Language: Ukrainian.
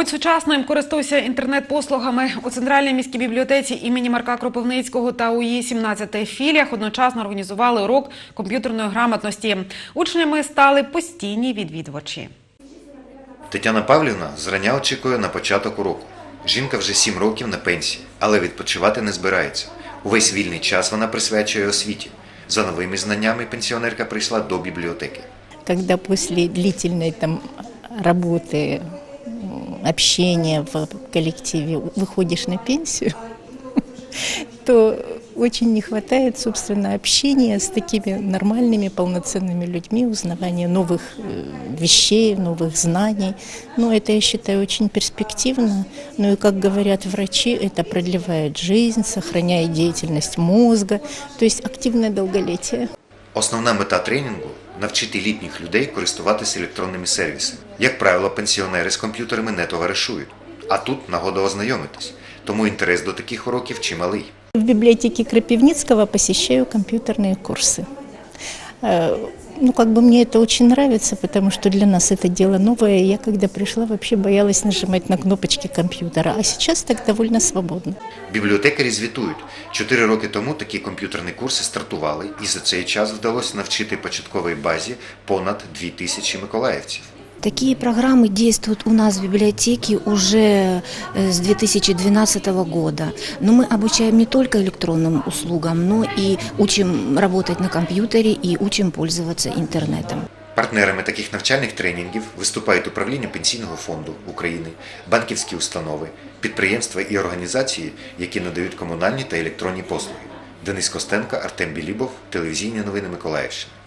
Будь сучасним, користуйся інтернет-послугами у центральній міській бібліотеці імені Марка Кропивницького та у її 17 філіях одночасно організували урок комп'ютерної грамотності. Учнями стали постійні відвідувачі. Тетяна Павлівна зрання очікує на початок уроку. Жінка вже сім років на пенсії, але відпочивати не збирається. Увесь вільний час вона присвячує освіті. За новими знаннями пенсіонерка прийшла до бібліотеки. когда после длительной там работы, м, общения в коллективе выходишь на пенсию, то очень не хватает, собственно, общения с такими нормальными, полноценными людьми, узнавания новых э, вещей, новых знаний. Ну, это, я считаю, очень перспективно. Ну и, как говорят врачи, это продлевает жизнь, сохраняет деятельность мозга, то есть активное долголетие. Основна мета тренінгу навчити літніх людей користуватися електронними сервісами. Як правило, пенсіонери з комп'ютерами не товаришують. А тут нагода ознайомитись. Тому інтерес до таких уроків чималий. В библиотеке Крапивницкого посещаю компьютерные курсы. Э, Ну, как бы мне это очень нравится, потому что для нас это дело новое. Я, когда пришла, вообще боялась нажимать на кнопочки компьютера, а сейчас так довольно свободно. Бібліотекарі звітують, чотири роки тому такі комп'ютерні курси стартували, і за цей час вдалося навчити початковій базі понад дві тисячі миколаївців. Такие программы действуют у нас в библиотеке уже э, с 2012 года. Но мы обучаем не только электронным услугам, но и учим работать на компьютере и учим пользоваться интернетом. Партнерами таких навчальних тренінгів виступають управління Пенсійного фонду України, банківські установи, підприємства і організації, які надають комунальні та електронні послуги. Денис Костенко, Артем Білібов, телевізійні новини Миколаївщини.